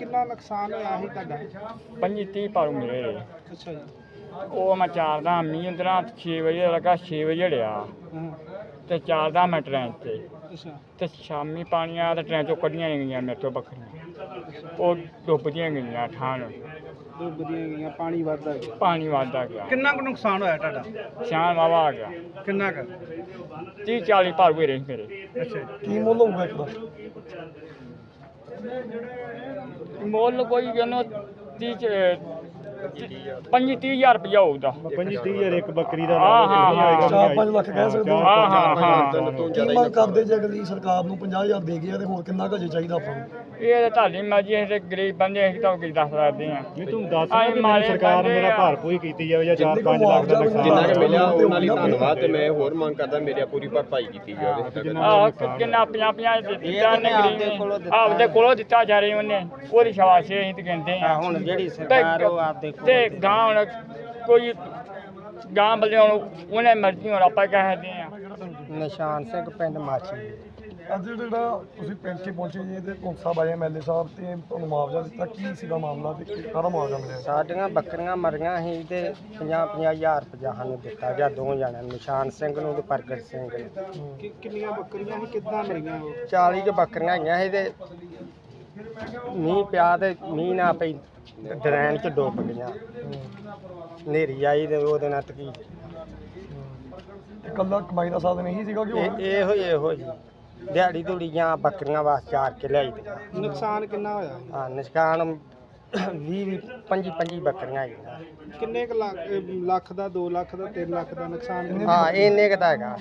ਕਿੰਨਾ ਨੁਕਸਾਨ ਹੋਇਆ ਸੀ ਤੁਹਾਡਾ? ਪੰਜੀ ਤੀਹ ਪਾਰੂ ਮਿਲੇ ਅੱਛਾ ਜੀ। ਉਹ ਮੈਂ ਚਾਰਦਾ ਮੀਂਹ ਅੰਦਰਾਂ 6 ਵਜੇ ਲੱਗਾ 6 ਵਜੇ ਲਿਆ ਹਾਂ। ਤੇ ਚਾਰਦਾ ਮੈਂ ਟ੍ਰੇਨ ਤੇ। ਅੱਛਾ। ਤੇ ਸ਼ਾਮੀ ਪਾਣੀ ਆਇਆ ਤੇ ਟ੍ਰੇਨ ਚੋਂ ਕੱਢੀਆਂ ਗਈਆਂ ਮੇਰੇ ਤੋਂ ਬੱਕਰੀਆਂ ਉਹ ਡੁੱਬਦੀਆਂ ਗਈਆਂ ਠਾਣ। ਡੁੱਬਦੀਆਂ ਗਈਆਂ ਪਾਣੀ ਵੱਧਦਾ ਗਿਆ। ਪਾਣੀ ਵੱਧਦਾ ਗਿਆ। ਕਿੰਨਾ ਕੁ ਨੁਕਸਾਨ ਹੋਇਆ ਤੁਹਾਡਾ? ਸ਼ਾਮ ਵਾਵਾ ਆ ਗਿਆ। ਕਿੰਨਾ ਕੁ? 30 40 ਭਾਰੂ ਹੋਏ ਰਹੇ ਮੇਰੇ। ਅੱਛਾ ਕੀ ਮੁੱਲ ਹੋਊਗਾ ਇੱਕ ਦਾ ਮੁੱਲ ਕੋਈ ਜਨੋ 30 ਪੰਜੀ 30000 ਰੁਪਇਆ ਹੋਊਗਾ। ਪੰਜੀ 30000 ਇੱਕ ਬੱਕਰੀ ਦਾ ਹਾਂ, ਹਾਂ, ਹਾਂ। ਚਾਰ ਪੰਜ ਲੱਖ ਕਹਿ ਸਕਦੇ ਹੋ। ਹਾਂ ਹਾਂ ਹਾਂ। ਕੀ ਮੰਗ ਕਰਦੇ ਜੇ ਅਗਲੀ ਸਰਕਾਰ ਨੂੰ 50000 ਦੇ ਗਿਆ ਤੇ ਹੋਰ ਕਿੰਨਾ ਕੁ ਜੇ ਚਾਹੀਦਾ ਆਪਾਂ ਨੂੰ? ਇਹ ਤਾਂ ਤੁਹਾਡੀ ਮਰਜ਼ੀ ਹੈ ਤੇ ਗਰੀਬ ਬੰਦੇ ਅਸੀਂ ਤਾਂ ਕੀ ਦੱਸ ਸਕਦੇ ਆ ਨਹੀਂ ਤੂੰ ਦੱਸ ਨਾ ਕਿ ਮਾਰੇ ਮੈਨੂੰ ਸਰਕਾਰ ਬੰਦੇ ਮੇਰਾ। ਭਾਰ ਪੂਰੀ ਕੀਤੀ ਜਾਵੇ ਜਾਂ ਜਿੰਨੇ 4-5 ਕੁ ਲੱਖ ਦਾ ਨੁਕਸਾਨ ਜਿੰਨਾ ਕਿ ਮਿਲਿਆ ਉਹਨਾਂ ਲਈ ਧੰਨਵਾਦ। ਤੇ ਮੈਂ ਹੋਰ ਮੰਗ ਕਰਦਾ ਮੇਰੀ ਪੂਰੀ ਭਰਪਾਈ ਕੀਤੀ ਜਾਵੇ। ਆਹ ਕਿੰਨਾ ਪੰਜਾਹ ਪੰਜਾਹ ਦਿੱਤਾ ਨੇ ਗਰੀਬ ਨੇ। ਆਪਦੇ ਕੋਲੋਂ ਦਿੱਤਾ ਜਾ ਰਹੀ ਉਹਨੇ। ਉਹਦੀ ਸ਼ਾਬਾਸ਼ ਅਸੀਂ ਤੇ ਕਹਿੰਦੇ ਆ ਹੁਣ ਜਿਹੜੀ ਸਰਕਾਰ ਉਹ ਆਪਦੇ ਤੇ ਗਾਂ ਹੁਣ ਕੋਈ ਗਾਂ ਬਲੇ ਹੁਣ ਉਹਨੇ ਮਰਜ਼ੀ ਹੁਣ ਆਪਾਂ ਕਹਿ ਸਕਦੇ ਆ ਨਿਸ਼ਾਨ ਸਿੰਘ ਪਿੰਡ ਮਾਛੀ। ਅੱਜ ਜਿਹੜਾ ਤੁਸੀਂ ਪਿੰਡ 'ਚ ਪਹੁੰਚੇ ਜੀ ਤੇ ਕੌਂਸਾ ਸਾਹਿਬ ਆਏ ਐਮਐਲਏ ਸਾਹਿਬ ਤੇ ਤੁਹਾਨੂੰ ਮੁਆਵਜ਼ਾ ਦਿੱਤਾ ਕੀ ਸੀਗਾ ਮਾਮਲਾ ਤੇ ਕਾਹਦਾ ਮੁਆਵਜ਼ਾ ਮਿਲਿਆ? ਸਾਡੀਆਂ ਬੱਕਰੀਆਂ ਮਰੀਆਂ ਸੀ ਤੇ 50 ਹਜ਼ਾਰ ਰੁਪਇਆ ਸਾਨੂੰ ਦਿੱਤਾ ਗਿਆ ਦੋ ਜਣਿਆਂ ਨੂੰ ਨਿਸ਼ਾਨ ਸਿੰਘ ਨੂੰ ਤੇ ਪ੍ਰਗਟ ਸਿੰਘ ਨੂੰ। ਕਿ- ਕਿੰਨੀਆਂ ਬੱਕਰੀਆਂ ਸੀ ਕਿੱਦਾਂ ਮਰੀਆਂ ਉਹ? 40 ਕੁ ਬੱਕਰੀਆਂ ਹੈਗੀਆਂ ਸੀ ਤੇ ਮੀਂਹ ਪਿਆ ਤੇ ਮੀਂਹ ਨਾ ਪਈ ਡਰੈਨ ਚ ਡੁੱਬ ਗਈਆਂ। ਨੇਰੀ ਆਈ ਤੇ ਉਹਦੇ ਨਾਲ ਤਕੀ। ਇਕੱਲਾ ਕਮਾਈ ਦਾ ਸਾਧਨ ਇਹੀ ਸੀਗਾ ਕਿ ਇਹ ਇਹੋ ਹੀ ਇਹੋ ਜੀ ਦਿਹਾੜੀ ਧੂੜੀ ਜਾਂ ਬੱਕਰੀਆਂ ਵਾਸਤੇ ਚਾਰ ਕੇ ਲਿਆਈ ਨੁਕਸਾਨ ਕਿੰਨਾ ਹੋਇਆ? ਹਾਂ ਨਿਸ਼ਕਾਨ 20 25 25 ਬੱਕਰੀਆਂ ਹੈਗੀਆਂ ਕਿੰਨੇ ਕੁ ਲੱਖ ਅਹ ਲੱਖ ਦਾ 2 ਲੱਖ ਦਾ 3 ਲੱਖ ਦਾ ਨੁਕਸਾਨ ਕਿੰਨਾ? ਹਾਂ ਇੰਨੇ ਕੁ ਦਾ ਹੈਗਾ।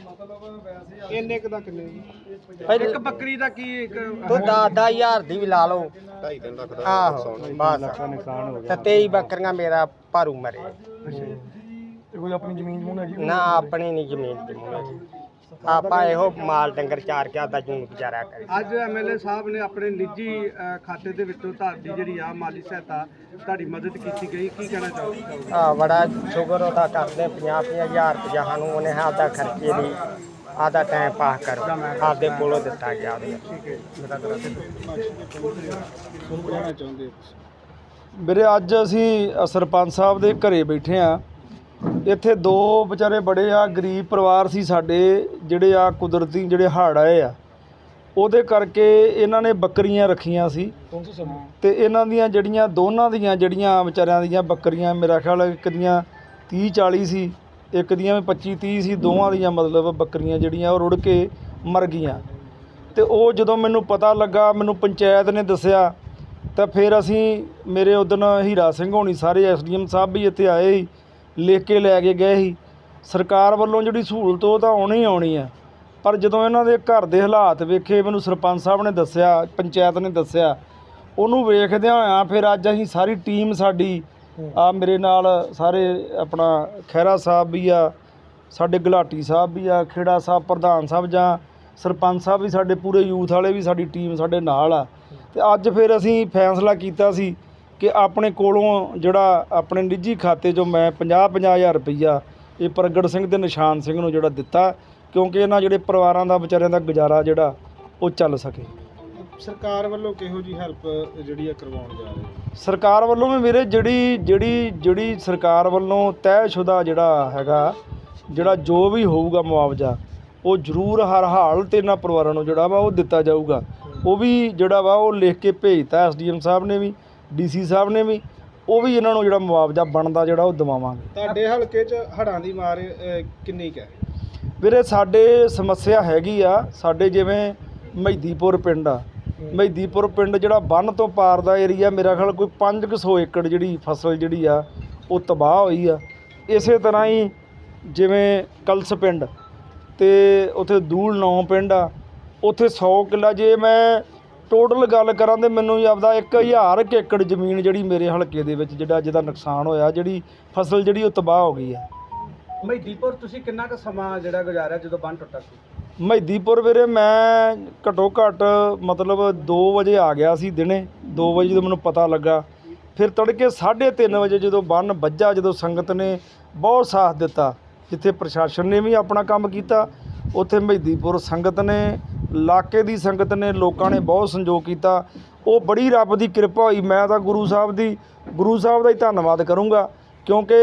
ਇੰਨੇ ਕੁ ਦਾ ਕਿੰਨੇ ਪਹਿਲੇ ਇੱਕ ਬੱਕਰੀ ਦਾ ਕੀ ਇੱਕ ਤੂੰ 10000 ਦੀ ਵੀ ਲਾ ਲਓ। 2.5 ਲੱਖ ਦਾ ਆਹੋ ਬਸ। ਨੁਕਸਾਨ ਹੋ ਗਿਆ। ਤੇ 23 ਬੱਕਰੀਆਂ ਮੇਰਾ ਭਾਰੂ ਮਰੇ। ਤੇ ਕੋਈ ਆਪਣੀ ਜ਼ਮੀਨ ਜਮੂਨ ਹੈਗੀ? ਨਾ ਆਪਣੀ ਨਹੀਂ ਜ਼ਮੀਨ ਜਮੂਨ ਆਪਾਂ ਇਹੋ ਮਾਲ ਡੰਗਰ ਚਾਰ ਕੇ ਆਦਾ ਜੂਨ ਗੁਜ਼ਾਰਾ ਕਰੇ ਅੱਜ ਐਮਐਲਏ ਸਾਹਿਬ ਨੇ ਆਪਣੇ ਨਿੱਜੀ ਖਾਤੇ ਦੇ ਵਿੱਚੋਂ ਤੁਹਾਡੀ ਜਿਹੜੀ ਆ ਮਾਲੀ ਸਹਾਇਤਾ ਤੁਹਾਡੀ ਮਦਦ ਕੀਤੀ ਗਈ ਕੀ ਕਹਿਣਾ ਚਾਹੋਗੇ? ਆ ਬੜਾ ਸ਼ੁਕਰ ਉਹਦਾ ਕਰਦੇ 50 ਹਜ਼ਾਰ ਰੁਪਇਆ ਸਾਨੂੰ ਉਹਨੇ ਆਪਦਾ ਖਰਚੇ ਲਈ ਆਦਾ ਟਾਈਮ ਪਾਸ ਕਰ ਆਪਦੇ ਕੋਲੋਂ ਦਿੱਤਾ ਗਿਆ ਉਹਦੇ ਵੀਰੇ ਅੱਜ ਅਸੀਂ ਅ, ਸਰਪੰਚ ਸਾਹਿਬ ਦੇ ਘਰੇ ਬੈਠੇ ਆ ਇੱਥੇ ਦੋ ਵਿਚਾਰੇ ਬੜੇ ਆ ਗਰੀਬ ਪਰਿਵਾਰ ਸੀ ਸਾਡੇ ਜਿਹੜੇ ਆ ਕੁਦਰਤੀ ਜਿਹੜੇ ਹੜ੍ਹ ਆਏ ਆ ਉਹਦੇ ਕਰਕੇ ਇਹਨਾਂ ਨੇ ਬੱਕਰੀਆਂ ਰੱਖੀਆਂ ਸੀ। ਤੇ ਇਹਨਾਂ ਦੀਆਂ ਜਿਹੜੀਆਂ ਦੋਨਾਂ ਦੀਆਂ ਜਿਹੜੀਆਂ ਵਿਚਾਰਿਆਂ ਦੀਆਂ ਬੱਕਰੀਆਂ ਮੇਰਾ ਖਿਆਲ ਇੱਕ ਦੀਆਂ 30 40 ਸੀ ਇੱਕ ਦੀਆਂ ਵੀ 25 30 ਸੀ ਦੋਵਾਂ ਦੀਆਂ ਮਤਲਬ ਬੱਕਰੀਆਂ ਜਿਹੜੀਆਂ ਉਹ ਰੁੜ ਕੇ ਮਰ ਗਈਆਂ। ਤੇ ਉਹ ਜਦੋਂ ਮੈਨੂੰ ਪਤਾ ਲੱਗਾ ਮੈਨੂੰ ਪੰਚਾਇਤ ਨੇ ਦੱਸਿਆ ਤਾਂ ਫਿਰ ਅਸੀਂ ਮੇਰੇ ਉਦਣ ਹੀਰਾ ਸਿੰਘ ਹੋਣੀ ਸਾਰੇ ਐਸਡੀਐਮ ਸਾਹਿਬ ਵੀ ਇੱਥੇ ਆਏ ਸੀ। ਲਿਖ ਕੇ ਲੈ ਕੇ ਗਏ ਸੀ। ਸਰਕਾਰ ਵੱਲੋਂ ਜਿਹੜੀ ਸਹੂਲਤ ਉਹ ਤਾਂ ਆਉਣੀ ਆਉਣੀ ਆ। ਪਰ ਜਦੋਂ ਇਹਨਾਂ ਦੇ ਘਰ ਦੇ ਹਾਲਾਤ ਵੇਖੇ, ਮੈਨੂੰ ਸਰਪੰਚ ਸਾਹਿਬ ਨੇ ਦੱਸਿਆ, ਪੰਚਾਇਤ ਨੇ ਦੱਸਿਆ, ਉਹਨੂੰ ਵੇਖਦਿਆਂ ਹੋਇਆਂ ਫਿਰ ਅੱਜ ਅਸੀਂ ਸਾਰੀ ਟੀਮ ਸਾਡੀ, ਆ ਮੇਰੇ ਨਾਲ ਸਾਰੇ ਆਪਣਾ ਖਹਿਰਾ ਸਾਹਿਬ ਵੀ ਆ, ਸਾਡੇ ਗੁਲਾਟੀ ਸਾਹਿਬ ਵੀ ਆ, ਖੇੜਾ ਸਾਹਿਬ, ਪ੍ਰਧਾਨ ਸਾਹਿਬ ਜਾਂ ਸਰਪੰਚ ਸਾਹਿਬ ਵੀ ਸਾਡੇ ਪੂਰੇ ਯੂਥ ਵਾਲੇ ਵੀ ਸਾਡੀ ਟੀਮ ਸਾਡੇ ਨਾਲ ਆ। ਤੇ ਅੱਜ ਫਿਰ ਅਸੀਂ ਫੈਸਲਾ ਕੀਤਾ ਸੀ ਕਿ ਆਪਣੇ ਕੋਲੋਂ ਜਿਹੜਾ ਆਪਣੇ ਨਿੱਜੀ ਖਾਤੇ 'ਚੋਂ ਮੈਂ 50 ਹਜ਼ਾਰ ਰੁਪਈਆ ਇਹ ਪ੍ਰਗਟ ਸਿੰਘ ਤੇ ਨਿਸ਼ਾਨ ਸਿੰਘ ਨੂੰ ਜਿਹੜਾ ਦਿੱਤਾ ਕਿਉਂਕਿ ਇਹਨਾਂ ਜਿਹੜੇ ਪਰਿਵਾਰਾਂ ਦਾ ਵਿਚਾਰਿਆਂ ਦਾ ਗੁਜ਼ਾਰਾ ਜਿਹੜਾ ਉਹ ਚੱਲ ਸਕੇ। ਸਰਕਾਰ ਵੱਲੋਂ ਕਿਹੋ ਜੀ ਹੈਲਪ ਜਿਹੜੀ ਆ ਕਰਵਾਉਣ ਜਾ ਰਹੇ ਸਰਕਾਰ ਵੱਲੋਂ ਵੀ ਵੀਰੇ ਜਿਹੜੀ ਜਿਹੜੀ ਜਿਹੜੀ ਸਰਕਾਰ ਵੱਲੋਂ ਤੈਅਸ਼ੁਦਾ ਜਿਹੜਾ ਹੈਗਾ ਜਿਹੜਾ ਜੋ ਵੀ ਹੋਊਗਾ ਮੁਆਵਜ਼ਾ ਉਹ ਜ਼ਰੂਰ ਹਰ ਹਾਲ ਤੇ ਇਹਨਾਂ ਪਰਿਵਾਰਾਂ ਨੂੰ ਜਿਹੜਾ ਵਾ ਉਹ ਦਿੱਤਾ ਜਾਊਗਾ। ਉਹ ਵੀ ਜਿਹੜਾ ਵਾ ਉਹ ਲਿਖ ਕੇ ਭੇਜਤਾ ਐਸਡੀਐਮ ਸਾਹਿਬ ਨੇ ਵੀ। ਡੀਸੀ ਸਾਹਿਬ ਨੇ ਵੀ ਉਹ ਵੀ ਇਹਨਾਂ ਨੂੰ ਜਿਹੜਾ ਮੁਆਵਜ਼ਾ ਬਣਦਾ ਜਿਹੜਾ ਉਹ ਦਿਵਾਵਾਂਗੇ। ਤੁਹਾਡੇ ਹਲਕੇ 'ਚ ਹੜ੍ਹਾਂ ਦੀ ਮਾਰ ਅਹ, ਕਿੰਨੀ ਕੁ ਹੈ? ਵੀਰੇ ਸਾਡੇ ਸਮੱਸਿਆ ਹੈਗੀ ਆ ਸਾਡੇ ਜਿਵੇਂ ਮਹਿਦੀਪੁਰ ਪਿੰਡ ਆ। ਮਹਿਦੀਪੁਰ ਪਿੰਡ ਜਿਹੜਾ ਬੰਨ ਤੋਂ ਪਾਰ ਦਾ ਏਰੀਆ ਮੇਰਾ ਖਿਆਲ ਕੋਈ 500 ਏਕੜ ਜਿਹੜੀ ਫਸਲ ਜਿਹੜੀ ਆ ਉਹ ਤਬਾਹ ਹੋਈ ਆ। ਇਸੇ ਤਰ੍ਹਾਂ ਹੀ ਜਿਵੇਂ ਕਲਸ ਪਿੰਡ ਤੇ ਉਥੇ ਦੂਲ ਨੌ ਪਿੰਡ ਆ ਉਥੇ 100 ਕਿੱਲਾ ਜੇ ਮੈਂ ਟੋਟਲ ਗੱਲ ਕਰਾਂ ਤੇ ਮੈਨੂੰ ਹੀ ਆਪਦਾ 1000 ਕੁ ਏਕੜ ਜ਼ਮੀਨ ਜਿਹੜੀ ਮੇਰੇ ਹਲਕੇ ਦੇ ਵਿੱਚ ਜਿਹੜਾ ਜਿਹਦਾ ਨੁਕਸਾਨ ਹੋਇਆ ਜਿਹੜੀ ਫਸਲ ਜਿਹੜੀ ਉਹ ਤਬਾਹ ਹੋ ਗਈ ਆ ਮਹਿਦੀਪੁਰ ਤੁਸੀਂ ਕਿੰਨਾ ਕੁ ਸਮਾਂ ਜਿਹੜਾ ਗੁਜ਼ਾਰਿਆ ਜਦੋਂ ਬੰਨ ਟੁੱਟਾ ਸੀ? ਮਹਿਦੀਪੁਰ ਵੀਰੇ ਮੈਂ ਘਟੋ ਘੱਟ ਮਤਲਬ 2 ਵਜੇ ਆ ਗਿਆ ਸੀ ਦਿਨੇ 2 ਵਜੇ ਜਦੋਂ ਮੈਨੂੰ ਪਤਾ ਲੱਗਾ। ਫਿਰ ਤੜਕੇ 3:30 ਵਜੇ ਜਦੋਂ ਬੰਨ ਵੱਜਾ ਜਦੋਂ ਸੰਗਤ ਨੇ ਬਹੁਤ ਸਾਥ ਦਿੱਤਾ ਜਿੱਥੇ ਪ੍ਰਸ਼ਾਸਨ ਨੇ ਵੀ ਆਪਣਾ ਕੰਮ ਕੀਤਾ ਉੱਥੇ ਮਹਿਦੀਪੁਰ ਸੰਗਤ ਨੇ, ਇਲਾਕੇ ਦੀ ਸੰਗਤ ਨੇ, ਲੋਕਾਂ ਨੇ ਬਹੁਤ ਸੰਯੋਗ ਕੀਤਾ। ਉਹ ਬੜੀ ਰੱਬ ਦੀ ਕਿਰਪਾ ਹੋਈ, ਮੈਂ ਤਾਂ ਗੁਰੂ ਸਾਹਿਬ ਦੀ, ਗੁਰੂ ਸਾਹਿਬ ਦਾ ਹੀ ਧੰਨਵਾਦ ਕਰੂੰਗਾ। ਕਿਉਂਕਿ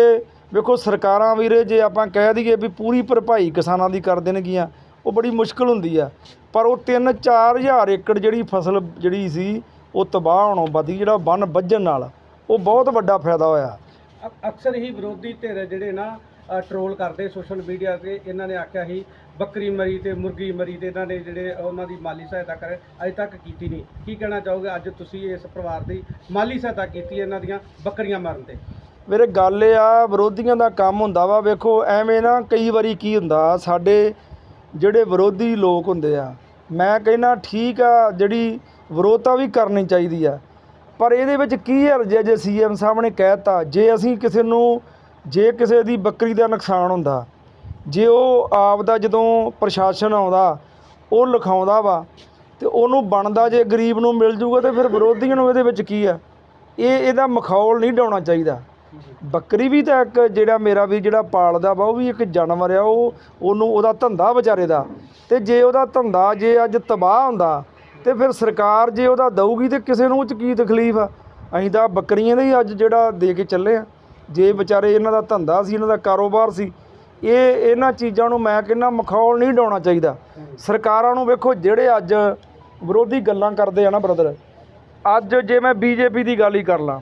ਵੇਖੋ, ਸਰਕਾਰਾਂ ਵੀਰੇ, ਜੇ ਆਪਾਂ ਕਹਿ ਦਈਏ ਵੀ ਪੂਰੀ ਭਰਪਾਈ ਕਿਸਾਨਾਂ ਦੀ ਕਰ ਦੇਣਗੀਆਂ, ਉਹ ਬੜੀ ਮੁਸ਼ਕਲ ਹੁੰਦੀ ਆ। ਪਰ ਉਹ 3-4000 ਏਕੜ ਜਿਹੜੀ ਫਸਲ ਜਿਹੜੀ ਸੀ, ਉਹ ਤਬਾਹ ਹੋਣੋਂ ਬਦੀ ਜਿਹੜਾ ਬੰਨ ਵੱਜਣ ਨਾਲ, ਉਹ ਬਹੁਤ ਵੱਡਾ ਫਾਇਦਾ ਹੋਇਆ। ਅਕਸਰ ਹੀ ਵਿਰੋਧੀ ਧਿਰ ਜਿਹੜੇ ਨਾ ਟਰੋਲ ਕਰਦੇ ਸੋਸ਼ਲ ਮੀਡੀਆ ਤੇ। ਇਹਨਾਂ ਨੇ ਆਖਿਆ ਸੀ, ਬੱਕਰੀ ਮਰੀ ਤੇ ਮੁਰਗੀ ਮਰੀ ਤੇ ਇਹਨਾਂ ਨੇ ਜਿਹੜੇ ਉਹਨਾਂ ਦੀ ਮਾਲੀ ਸਹਾਇਤਾ ਕਰ, ਅਜੇ ਤੱਕ ਕੀਤੀ ਨਹੀਂ। ਕੀ ਕਹਿਣਾ ਚਾਹੋਗੇ? ਅੱਜ ਤੁਸੀਂ ਇਸ ਪਰਿਵਾਰ ਦੀ ਮਾਲੀ ਸਹਾਇਤਾ ਕੀਤੀ ਇਹਨਾਂ ਦੀਆਂ ਬੱਕਰੀਆਂ ਮਰਨ ਤੇ। ਮੇਰੇ ਗੱਲ ਇਹ ਆ, ਵਿਰੋਧੀਆਂ ਦਾ ਕੰਮ ਹੁੰਦਾ ਵਾ। ਵੇਖੋ, ਐਵੇਂ ਨਾ ਕਈ ਵਾਰੀ ਕੀ ਹੁੰਦਾ, ਸਾਡੇ ਜਿਹੜੇ ਵਿਰੋਧੀ ਲੋਕ ਹੁੰਦੇ ਆ, ਮੈਂ ਕਹਿੰਦਾ ਠੀਕ ਆ, ਜਿਹੜੀ ਵਿਰੋਧਤਾ ਵੀ ਕਰਨੀ ਚਾਹੀਦੀ ਆ। ਪਰ ਇਹਦੇ ਵਿੱਚ ਕੀ ਹੈ? ਜੇ ਜੇ ਸੀਐਮ ਸਾਹਿਬ ਨੇ ਕਹਿਤਾ ਜੇ ਅਸੀਂ ਕਿਸੇ ਨੂੰ ਜੇ ਕਿਸੇ ਦੀ ਬੱਕਰੀ ਦਾ ਨੁਕਸਾਨ ਹੁੰਦਾ, ਜੇ ਉਹ ਆਪ ਦਾ ਜਦੋਂ ਪ੍ਰਸ਼ਾਸਨ ਆਉਂਦਾ, ਉਹ ਲਿਖਾਉਂਦਾ ਵਾ, ਤੇ ਉਹਨੂੰ ਬਣਦਾ ਜੇ ਗਰੀਬ ਨੂੰ ਮਿਲ ਜੂਗਾ, ਤਾਂ ਫਿਰ ਵਿਰੋਧੀਆਂ ਨੂੰ ਇਹਦੇ ਵਿੱਚ ਕੀ ਆ? ਇਹ ਇਹਦਾ ਮਖੌਲ ਨਹੀਂ ਡਾਉਣਾ ਚਾਹੀਦਾ। ਬੱਕਰੀ ਵੀ ਤਾਂ ਇੱਕ ਜਿਹੜਾ ਮੇਰਾ ਵੀ ਜਿਹੜਾ ਪਾਲਦਾ ਵਾ, ਉਹ ਵੀ ਇੱਕ ਜਾਨਵਰ ਆ, ਉਹ ਉਹਨੂੰ ਉਹਦਾ ਧੰਦਾ ਵਿਚਾਰੇ ਦਾ। ਅਤੇ ਜੇ ਉਹਦਾ ਧੰਦਾ, ਜੇ ਅੱਜ ਤਬਾਹ ਹੁੰਦਾ, ਤੇ ਫਿਰ ਸਰਕਾਰ ਜੇ ਉਹਦਾ ਦਊਗੀ, ਤਾਂ ਕਿਸੇ ਨੂੰ ਉਹ 'ਚ ਕੀ ਤਕਲੀਫ ਆ? ਅਸੀਂ ਤਾਂ ਬੱਕਰੀਆਂ ਦਾ ਹੀ ਅੱਜ ਜਿਹੜਾ ਦੇ ਕੇ ਚੱਲੇ ਆ। ਜੇ ਵਿਚਾਰੇ ਇਹਨਾਂ ਦਾ ਧੰਦਾ ਸੀ, ਇਹਨਾਂ ਦਾ ਕਾਰੋਬਾਰ ਸੀ, ਇਹ ਇਹਨਾਂ ਚੀਜ਼ਾਂ ਨੂੰ ਮੈਂ ਕਹਿੰਦਾ ਮਖੌਲ ਨਹੀਂ ਡਾਉਣਾ ਚਾਹੀਦਾ। ਸਰਕਾਰਾਂ ਨੂੰ ਵੇਖੋ ਜਿਹੜੇ ਅੱਜ ਵਿਰੋਧੀ ਗੱਲਾਂ ਕਰਦੇ ਆ ਨਾ ਬ੍ਰਦਰ ਅੱਜ ਜੇ ਮੈਂ ਬੀਜੇਪੀ ਦੀ ਗੱਲ ਹੀ ਕਰ ਲਾਂ,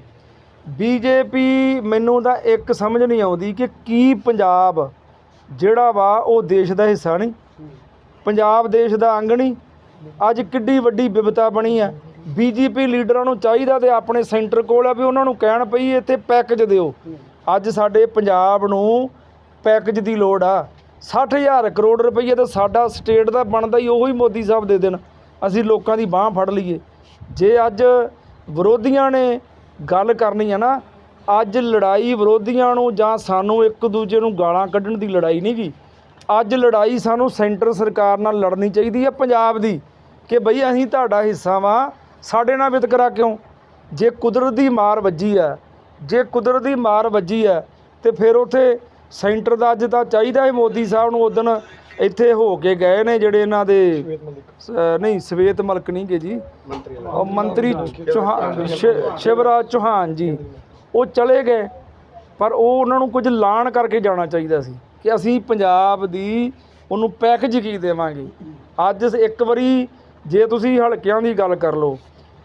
ਬੀਜੇਪੀ ਮੈਨੂੰ ਤਾਂ ਇੱਕ ਸਮਝ ਨਹੀਂ ਆਉਂਦੀ ਕਿ ਕੀ ਪੰਜਾਬ ਜਿਹੜਾ ਵਾ ਉਹ ਦੇਸ਼ ਦਾ ਹਿੱਸਾ ਨਹੀਂ, ਪੰਜਾਬ ਦੇਸ਼ ਦਾ ਅੰਗ ਨਹੀਂ, ਅੱਜ ਕਿੱਡੀ ਵੱਡੀ ਵਿਵਤਾ ਬਣੀ ਹੈ ਬੀਜੇਪੀ ਲੀਡਰਾਂ ਨੂੰ ਚਾਹੀਦਾ ਤੇ ਆਪਣੇ ਸੈਂਟਰ ਕੋਲ ਆ ਵੀ ਉਹਨਾਂ ਨੂੰ ਕਹਿਣ ਪਈ ਇੱਥੇ ਪੈਕੇਜ ਦਿਓ। ਅੱਜ ਸਾਡੇ ਪੰਜਾਬ ਨੂੰ ਪੈਕੇਜ ਦੀ ਲੋੜ ਆ। 60000 ਕਰੋੜ ਰੁਪਈਏ ਤਾਂ ਸਾਡਾ ਸਟੇਟ ਦਾ ਬਣਦਾ ਹੀ ਉਹੀ ਮੋਦੀ ਸਾਹਿਬ ਦੇ ਦੇਣ ਅਸੀਂ ਲੋਕਾਂ ਦੀ ਬਾਹ ਫੜ ਲਈਏ। ਜੇ ਅੱਜ ਵਿਰੋਧੀਆਂ ਨੇ ਗੱਲ ਕਰਨੀ ਹੈ ਨਾ, ਅੱਜ ਲੜਾਈ ਵਿਰੋਧੀਆਂ ਨੂੰ ਜਾਂ ਸਾਨੂੰ ਇੱਕ ਦੂਜੇ ਨੂੰ ਗਾਲਾਂ ਕੱਢਣ ਦੀ ਲੜਾਈ ਨਹੀਂ ਗੀ। ਅੱਜ ਲੜਾਈ ਸਾਨੂੰ ਸੈਂਟਰ ਸਰਕਾਰ ਨਾਲ ਲੜਨੀ ਚਾਹੀਦੀ ਹੈ ਪੰਜਾਬ ਦੀ, ਕਿ ਬਈ ਅਸੀਂ ਤੁਹਾਡਾ ਹਿੱਸਾ ਵਾਂ ਸਾਡੇ ਨਾਲ ਵਿਤਕਰਾ ਕਿਉਂ? ਜੇ ਕੁਦਰਤ ਦੀ ਮਾਰ ਵੱਜੀ ਹੈ, ਜੇ ਕੁਦਰਤ ਦੀ ਮਾਰ ਵੱਜੀ ਹੈ, ਤੇ ਫਿਰ ਉਥੇ ਸੈਂਟਰ ਦਾ ਅੱਜ ਤਾਂ ਚਾਹੀਦਾ ਹੈ ਮੋਦੀ ਸਾਹਿਬ ਨੂੰ ਉਦਣ ਇੱਥੇ ਹੋ ਕੇ ਗਏ ਨੇ ਜਿਹੜੇ ਇਹਨਾਂ ਦੇ ਨਹੀਂ, ਸਵੇਤ ਮਲਕ ਨਹੀਂ ਗੇ ਜੀ। ਉਹ ਮੰਤਰੀ ਚੌਹਾਨ ਸ਼ਿ- ਸ਼ਿਵਰਾਜ ਚੌਹਾਨ ਜੀ, ਉਹ ਚਲੇ ਗਏ, ਪਰ ਉਹ ਉਹਨਾਂ ਨੂੰ ਕੁਝ ਲਾਣ ਕਰਕੇ ਜਾਣਾ ਚਾਹੀਦਾ ਸੀ ਕਿ ਅਸੀਂ ਪੰਜਾਬ ਦੀ ਉਹਨੂੰ ਪੈਕੇਜ ਕੀ ਦੇਵਾਂਗੇ। ਅੱਜ ਇੱਕ ਵਾਰੀ ਜੇ ਤੁਸੀਂ ਹਲਕਿਆਂ ਦੀ ਗੱਲ ਕਰ ਲਓ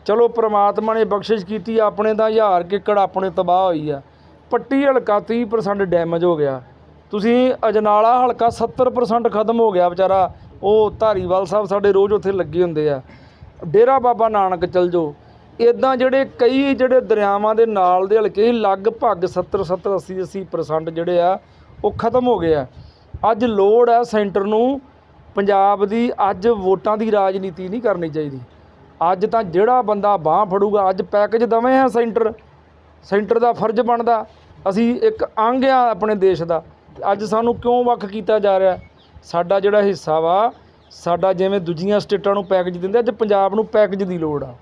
ਚਲੋ ਪ੍ਰਮਾਤਮਾ ਨੇ ਬਖਸ਼ਿਸ਼ ਕੀਤੀ, ਆਪਣੇ ਤਾਂ ਹਜ਼ਾਰ ਕਿੱਕੜ ਆਪਣੇ ਤਬਾਹ ਹੋਈ ਆ। ਪੱਟੀ ਹਲਕਾ 30% ਡੈਮੇਜ ਹੋ ਗਿਆ। ਤੁਸੀਂ ਅਜਨਾਲਾ ਹਲਕਾ 70% ਖਤਮ ਹੋ ਗਿਆ ਵਿਚਾਰਾ। ਉਹ ਧਾਰੀਵਾਲ ਸਾਹਿਬ ਸਾਡੇ ਰੋਜ਼ ਉੱਥੇ ਲੱਗੇ ਹੁੰਦੇ ਆ। ਡੇਰਾ ਬਾਬਾ ਨਾਨਕ ਚਲ ਜਾਓ। ਇਦਾਂ ਜਿਹੜੇ ਕਈ ਜਿਹੜੇ ਦਰਿਆਵਾਂ ਦੇ ਨਾਲ ਦੇ ਹਲਕੇ ਲਗਭਗ 70 70 80 80% ਜਿਹੜੇ ਆ, ਉਹ ਖਤਮ ਹੋ ਗਏ ਆ। ਅੱਜ ਲੋੜ ਹੈ ਸੈਂਟਰ ਨੂੰ ਪੰਜਾਬ ਦੀ ਅੱਜ ਵੋਟਾਂ ਦੀ ਰਾਜਨੀਤੀ ਨਹੀਂ ਕਰਨੀ ਚਾਹੀਦੀ। ਅੱਜ ਤਾਂ ਜਿਹੜਾ ਬੰਦਾ ਬਾਹ ਫੜੂਗਾ, ਅੱਜ ਪੈਕੇਜ ਦਵੇਂ ਆ ਸੈਂਟਰ ਸੈਂਟਰ ਦਾ ਫਰਜ਼ ਬਣਦਾ। ਅਸੀਂ ਇੱਕ ਅੰਗ ਆ ਆਪਣੇ ਦੇਸ਼ ਦਾ। ਅੱਜ ਸਾਨੂੰ ਕਿਉਂ ਵੱਖ ਕੀਤਾ ਜਾ ਰਿਹਾ? ਸਾਡਾ ਜਿਹੜਾ ਹਿੱਸਾ ਵਾ, ਸਾਡਾ ਜਿਵੇਂ ਦੂਜੀਆਂ ਸਟੇਟਾਂ ਨੂੰ ਪੈਕੇਜ ਦਿੰਦੇ ਅੱਜ ਪੰਜਾਬ ਨੂੰ ਪੈਕੇਜ ਦੀ ਲੋੜ ਆ।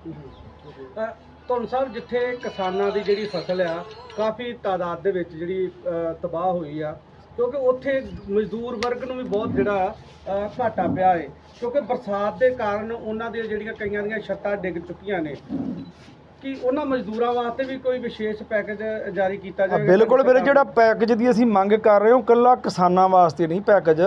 ਤੁਹਾਨੂੰ ਸਾਹਿਬ, ਜਿੱਥੇ ਕਿਸਾਨਾਂ ਦੀ ਜਿਹੜੀ ਫਸਲ ਆ, ਕਾਫੀ ਤਾਦਾਦ ਦੇ ਵਿੱਚ ਜਿਹੜੀ ਤਬਾਹ ਹੋਈ ਆ। ਕਿਉਂਕਿ ਉੱਥੇ ਮਜ਼ਦੂਰ ਵਰਗ ਨੂੰ ਵੀ ਬਹੁਤ ਜਿਹੜਾ ਘਾਟਾ ਪਿਆ ਹੈ ਕਿਉਂਕਿ ਬਰਸਾਤ ਦੇ ਕਾਰਨ ਉਹਨਾਂ ਦੀਆਂ ਜਿਹੜੀਆਂ ਕਈਆਂ ਦੀਆਂ ਛੱਤਾਂ ਡਿੱਗ ਚੁੱਕੀਆਂ ਨੇ। ਕਿ ਉਹਨਾਂ ਮਜ਼ਦੂਰਾਂ ਵਾਸਤੇ ਵੀ ਕੋਈ ਵਿਸ਼ੇਸ਼ ਪੈਕੇਜ ਜਾਰੀ ਕੀਤਾ ਆ, ਜਾਵੇਗਾ? ਬਿਲਕੁਲ ਵੀਰੇ ਜਿਹੜਾ ਪੈਕੇਜ ਦੀ ਅਸੀਂ ਮੰਗ ਕਰ ਰਹੇ ਹਾਂ ਕੱਲਾ ਕਿਸਾਨਾਂ ਵਾਸਤੇ ਨਹੀਂ ਪੈਕੇਜ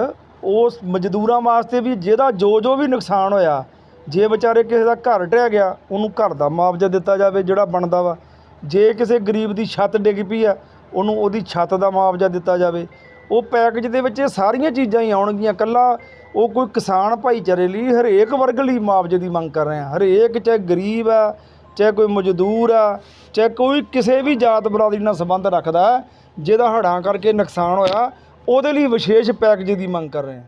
ਉਸ ਮਜ਼ਦੂਰਾਂ ਵਾਸਤੇ ਵੀ ਜਿਹਦਾ ਜੋ ਜੋ ਵੀ ਨੁਕਸਾਨ ਹੋਇਆ ਜੇ ਵਿਚਾਰੇ ਕਿਸੇ ਦਾ ਘਰ ਢਹਿ ਗਿਆ ਉਹਨੂੰ ਘਰ ਦਾ ਮੁਆਵਜ਼ਾ ਦਿੱਤਾ ਜਾਵੇ ਜਿਹੜਾ ਬਣਦਾ ਵਾ। ਜੇ ਕਿਸੇ ਗਰੀਬ ਦੀ ਛੱਤ ਡਿੱਗ ਪਈ ਆ ਉਹਨੂੰ ਉਹਦੀ ਛੱਤ ਦਾ ਮੁਆਵਜ਼ਾ ਦਿੱਤਾ ਜਾਵੇ। ਉਹ ਪੈਕੇਜ ਦੇ ਵਿੱਚ ਇਹ ਸਾਰੀਆਂ ਚੀਜ਼ਾਂ ਹੀ ਆਉਣਗੀਆਂ ਕੱਲਾ ਉਹ ਕੋਈ ਕਿਸਾਨ ਭਾਈਚਾਰੇ ਲਈ ਹਰੇਕ ਵਰਗ ਲਈ ਮੁਆਵਜ਼ੇ ਦੀ ਮੰਗ ਕਰ ਰਹੇ। ਆ ਹਰੇਕ ਚਾਹੇ ਗਰੀਬ ਆ, ਚਾਹੇ ਕੋਈ ਮਜ਼ਦੂਰ ਆ, ਚਾਹੇ ਕੋਈ ਕਿਸੇ ਵੀ ਜਾਤ ਬਰਾਦਰੀ ਨਾਲ ਸੰਬੰਧ ਰੱਖਦਾ, ਜਿਹਦਾ ਹੜਾਂ ਕਰਕੇ ਨੁਕਸਾਨ ਹੋਇਆ, ਉਹਦੇ ਲਈ ਵਿਸ਼ੇਸ਼ ਪੈਕੇਜ ਦੀ ਮੰਗ ਕਰ ਰਹੇ। ਆ